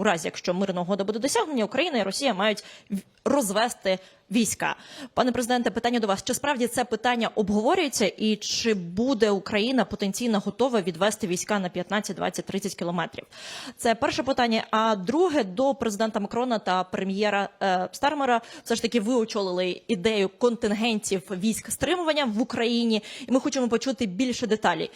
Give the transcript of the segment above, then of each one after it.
у разі якщо мирна угода буде досягнення, Україна і Росія мають розвести війська. Пане президенте, питання до вас: чи справді це питання обговорюється, і чи буде Україна потенційно готова відвести війська на 15, 20, 30 кілометрів? Це перше питання. А друге до президента Макрона та прем'єра е, Стармера. Все ж таки, ви очолили ідею контингентів військ стримування в Україні, і ми хочемо почути більше деталей.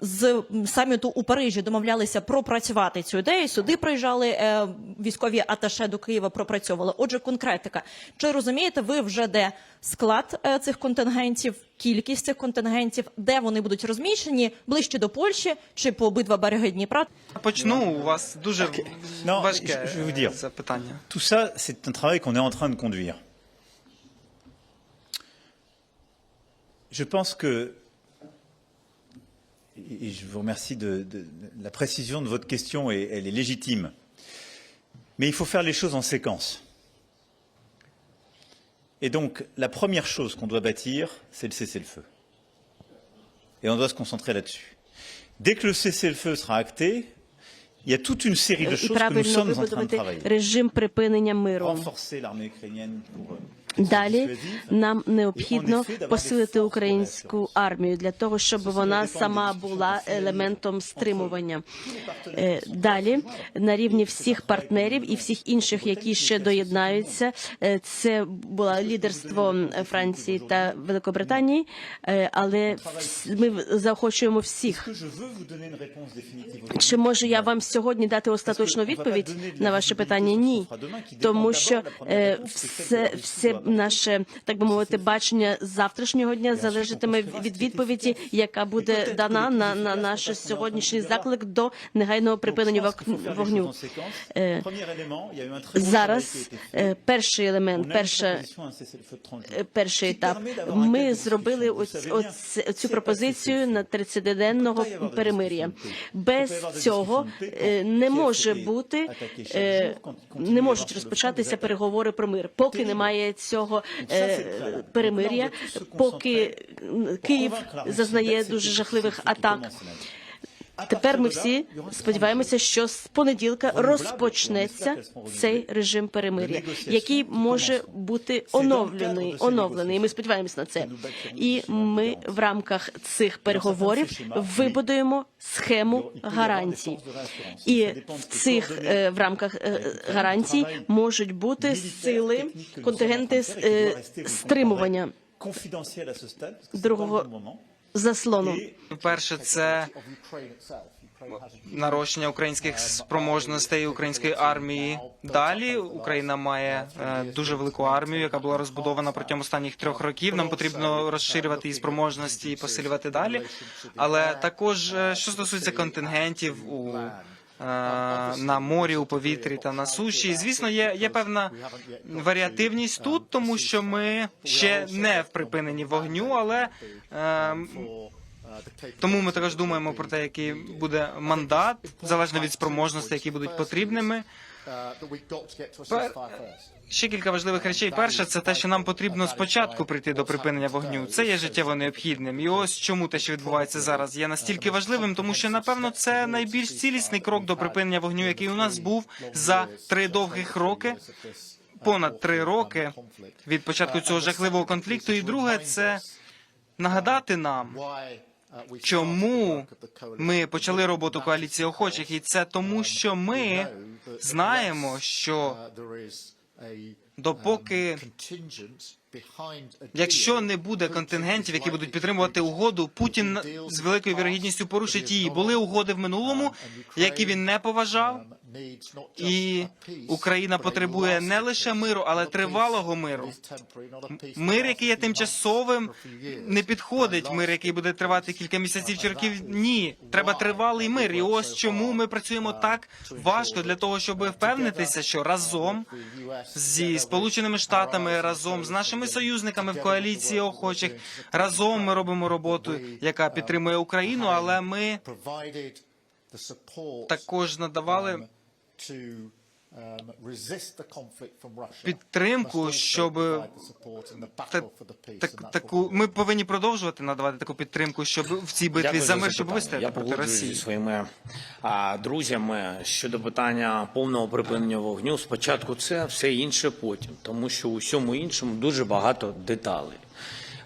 З саміту у Парижі домовлялися пропрацювати цю ідею. Сюди приїжджали е, військові аташе до Києва, пропрацьовували. Отже, конкретика. Чи розумієте ви вже де склад е, цих контингентів, кількість цих контингентів, де вони будуть розміщені ближче до Польщі чи по обидва береги Дніпра? Почну. У вас дуже Non, важке je- je vais vous dire. запитання. Tout ça, c'est un travail qu'on est en train de conduire. Je pense que, et je vous remercie de, de- de la précision de votre question, et elle est légitime, mais il faut faire les choses en séquence. Et donc, la première chose qu'on doit bâtir, c'est le cessez-le-feu. Et on doit se concentrer là-dessus. Dès que le cessez-le-feu sera acté, il y a toute une série de choses que nous sommes en train de travailler. Renforcer l'armée ukrainienne pour euh, Далі нам необхідно посилити українську армію для того, щоб вона сама була елементом стримування. Е, Далі на рівні всіх партнерів і всіх інших, які ще доєднаються, е, це було лідерство Франції та Великобританії, е, але ми заохочуємо всіх. Чи можу я вам сьогодні дати остаточну відповідь на ваше питання? Ні, тому що е, все, все наше, так би мовити, бачення завтрашнього дня залежатиме від відповіді, яка буде дана на, на наш сьогоднішній заклик до негайного припинення вог- вогню. Е, Зараз е, перший елемент, перша е, перший етап. Ми зробили оць- оць- цю пропозицію на 30-денного перемир'я. Без цього е, не може бути, е, не можуть розпочатися переговори про мир, поки немає цього е, перемир'я, поки Київ зазнає дуже жахливих атак. Тепер ми всі сподіваємося, що з понеділка розпочнеться цей режим перемир'я, який може бути оновлений. Оновлений. І Ми сподіваємося на це. І ми в рамках цих переговорів вибудуємо схему гарантій. І в цих е, в рамках е, гарантій можуть бути сили, контингенти е, стримування другого заслону. Перше, це нарощення українських спроможностей української армії. Далі Україна має е, дуже велику армію, яка була розбудована протягом останніх трьох років. Нам потрібно розширювати її спроможності і посилювати далі. Але також е, що стосується контингентів у на морі, у повітрі та на суші. Звісно, є, є певна варіативність тут, тому що ми ще не в припиненні вогню, але е, тому ми також думаємо про те, який буде мандат, залежно від спроможностей, які будуть потрібними. Пер- Ще кілька важливих речей. Перше, це те, що нам потрібно спочатку прийти до припинення вогню. Це є життєво необхідним. І ось чому те, що відбувається зараз, є настільки важливим, тому що напевно це найбільш цілісний крок до припинення вогню, який у нас був за три довгих роки. Понад три роки від початку цього жахливого конфлікту. І друге, це нагадати нам, чому ми почали роботу коаліції охочих, і це тому, що ми знаємо, що допоки якщо не буде контингентів, які будуть підтримувати угоду, Путін з великою вірогідністю порушить її. Були угоди в минулому, які він не поважав. І Україна потребує не лише миру, але тривалого миру. Мир, який є тимчасовим, не підходить. Мир, який буде тривати кілька місяців чи років. Ні, треба тривалий мир. І ось чому ми працюємо так важко для того, щоб впевнитися, що разом зі сполученими штатами, разом з нашими союзниками в коаліції охочих, разом ми робимо роботу, яка підтримує Україну, але ми також надавали підтримку, щоб та, так, таку ми повинні продовжувати надавати таку підтримку, щоб в цій битві Дякую за мир, щоб вистояти Я проти Росії. зі своїми а, друзями щодо питання повного припинення вогню. Спочатку це, все інше потім, тому що у всьому іншому дуже багато деталей.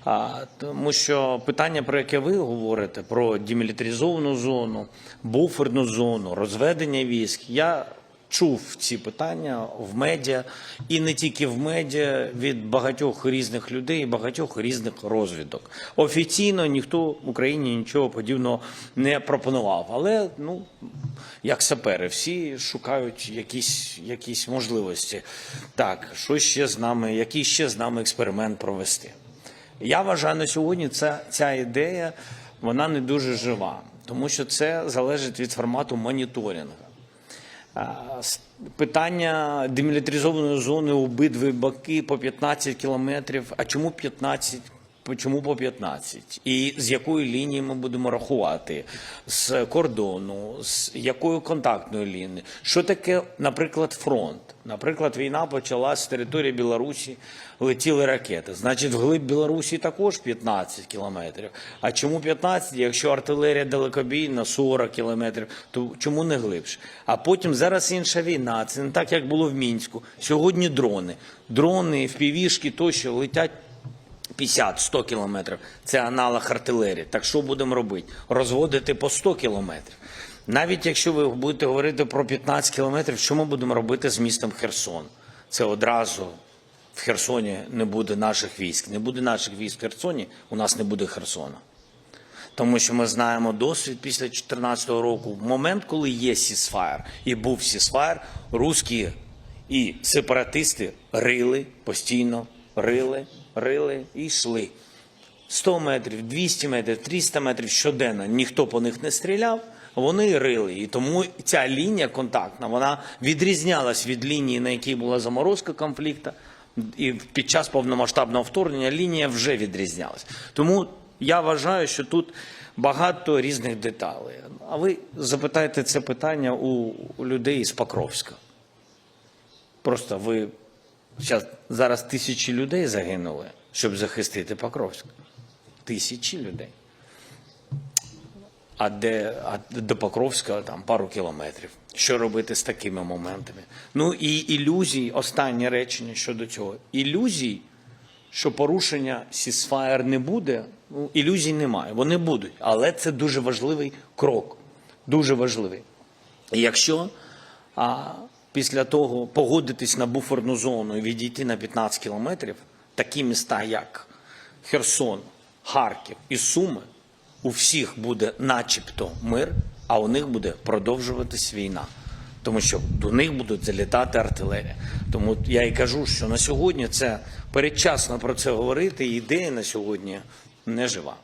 А, тому що питання, про яке ви говорите, про демілітаризовану зону, буферну зону, розведення військ, я чув ці питання в медіа і не тільки в медіа від багатьох різних людей, і багатьох різних розвідок. Офіційно ніхто в Україні нічого подібного не пропонував. Але ну як сапери, всі шукають якісь, якісь можливості. Так, що ще з нами, який ще з нами експеримент провести? Я вважаю на сьогодні ця, ця ідея вона не дуже жива, тому що це залежить від формату моніторингу. Питання демілітаризованої зони обидві боки по 15 кілометрів. А чому 15? Чому по 15? І з якої лінії ми будемо рахувати? З кордону, з якою контактною лінією? Що таке, наприклад, фронт? Наприклад, війна почалась з території Білорусі, летіли ракети. Значить, вглиб Білорусі також 15 кілометрів. А чому 15? Якщо артилерія далекобійна 40 кілометрів, то чому не глибше? А потім зараз інша війна. Це не так, як було в Мінську. Сьогодні дрони. Дрони, впівішки тощо летять 50-100 кілометрів. Це аналог артилерії. Так що будемо робити? Розводити по 100 кілометрів. Навіть якщо ви будете говорити про 15 кілометрів, що ми будемо робити з містом Херсон? Це одразу в Херсоні не буде наших військ. Не буде наших військ в Херсоні, у нас не буде Херсона. Тому що ми знаємо досвід після 2014 року. В момент, коли є сісфаєр і був сісфаєр, русські і сепаратисти рили постійно, рили, рили і йшли. 100 метрів, 200 метрів, 300 метрів щоденно ніхто по них не стріляв. Вони рили, і тому ця лінія контактна вона відрізнялась від лінії, на якій була заморозка конфлікту, і під час повномасштабного вторгнення лінія вже відрізнялась. Тому я вважаю, що тут багато різних деталей. А ви запитаєте це питання у, людей з Покровська. Просто ви зараз, тисячі людей загинули, щоб захистити Покровськ. Тисячі людей. А де а до Покровська там пару кілометрів. Що робити з такими моментами? Ну і ілюзій, останнє речення щодо цього. Ілюзій, що порушення сісфаєр не буде, ну, ілюзій немає. Вони будуть. Але це дуже важливий крок. Дуже важливий. І якщо а, після того погодитись на буферну зону і відійти на 15 кілометрів, такі міста, як Херсон, Харків і Суми, у всіх буде начебто мир, а у них буде продовжуватись війна. Тому що до них будуть залітати артилерія. Тому я і кажу, що на сьогодні це передчасно про це говорити, ідея на сьогодні не жива.